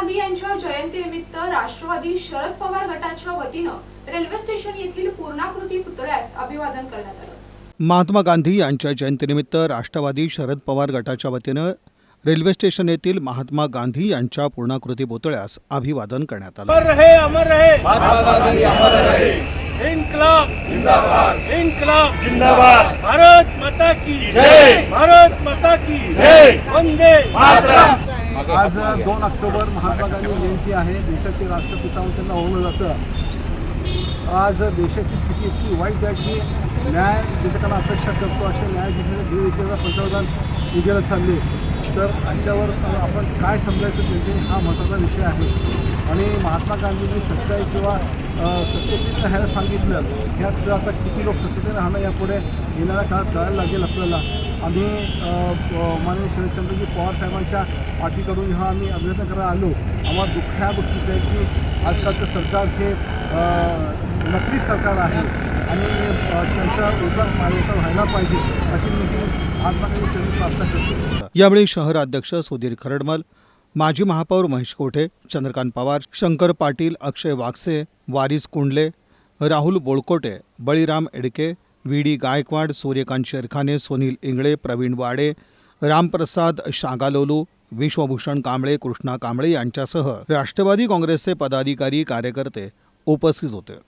गांधी यांच्या जयंतीनिमित्त राष्ट्रवादी शरद पवार गटाच्या वतीनं रेल्वे स्टेशन येथील पूर्णाकृती पुतळ्यास अभिवादन करण्यात आलं. महात्मा गांधी यांच्या जयंतीनिमित्त राष्ट्रवादी शरद पवार गटाच्या वतीनं रेल्वे स्टेशन येथील महात्मा गांधी यांच्या पूर्णाकृती पुतळ्यास अभिवादन करण्यात आलं. अमर रहे अमर रहे. महात्मा गांधी अमर रहे. इनकलाब. जिंदाबाद. इनकलाब. जिंदाबाद. भारत माता की जय. भारत माता की जय. वंदे मातरम. आज दोन ऑक्टोबर महात्मा गांधी जयंती आहे. देशाचे राष्ट्रपिता म्हणून त्यांना ओळखलं जातं. आज देशाची स्थिती इतकी वाईट आहे की न्याय ज्याच्याकडे अपेक्षा करतो असे न्याय देशाच्या दीड देशाचा पंतप्रधान उजेला चालले. तर याच्यावर आपण काय समजायचं त्याचे हा महत्त्वाचा विषय आहे. आणि महात्मा गांधींनी सच्चाई किंवा अ, सत्यतेने राहायला सांगितलं. ह्यात आता किती लोक सत्यतेने राहणं यापुढे येणाऱ्या काळात कळायला लागेल आपल्याला. आम्ही माननीय शरदचंद्रजी पवार साहेबांच्या पाठीकडून जेव्हा आम्ही अभिनंदन करायला आलो आम्हाला दुःख ह्या गोष्टीचं आहे की आजकालचं सरकार हे नकली सरकार आहे. आणि त्यांचा उद्धार पाहिजे व्हायला पाहिजे अशी मी प्रार्थना करतो. यावेळी शहर अध्यक्ष सुधीर खरडमल माजी महापौर महेश कोठे चंद्रकांत पवार शंकर पाटील अक्षय वागसे वारिस कुंडले राहुल बोळकोटे बळीराम एडके व्ही डी गायकवाड सूर्यकांत शेरखाने सुनील इंगळे प्रवीण वाडे रामप्रसाद शागालोलू विश्वभूषण कांबळे कृष्णा कांबळे यांच्यासह राष्ट्रवादी काँग्रेसचे पदाधिकारी कार्यकर्ते उपस्थित होते.